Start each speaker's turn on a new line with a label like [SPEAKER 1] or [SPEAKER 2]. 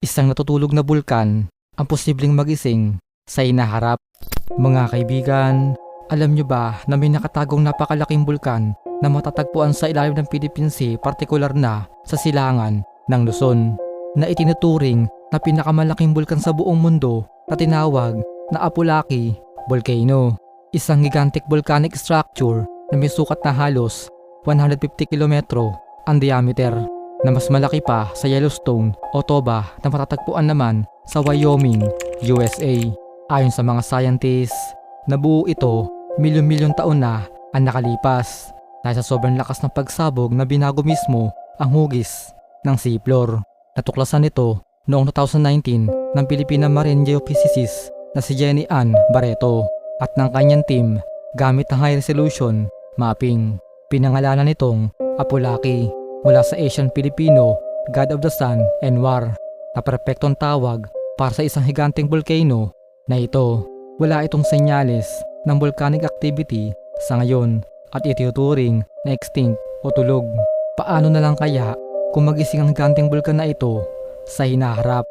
[SPEAKER 1] isang natutulog na bulkan ang posibleng magising sa inaharap. Mga kaibigan, alam nyo ba na may nakatagong napakalaking bulkan na matatagpuan sa ilalim ng Philippine Sea, partikular na sa silangan ng Luzon, na itinuturing na pinakamalaking bulkan sa buong mundo na tinawag na Apulaki Volcano. Isang gigantic volcanic structure na may sukat na halos 150 kilometro ang diameter na mas malaki pa sa Yellowstone o Toba na matatagpuan naman sa Wyoming, USA. Ayon sa mga scientists, nabuo ito milyon-milyon taon na ang nakalipas dahil sa sobrang lakas ng pagsabog na binago mismo ang hugis ng seafloor. Natuklasan ito noong 2019 ng Filipina Marine Geophysicist na si Jenny Ann Barreto at ng kanyang team gamit ang high resolution mapping. Pinangalanan nitong Apulaki mula sa Asian Filipino, God of the Sun and War na perpektong tawag para sa isang higanting volcano na ito. Wala itong senyales ng volcanic activity sa ngayon at itinuturing na extinct o tulog. Paano na lang kaya kung magising ang higanting bulkan na ito sa hinaharap?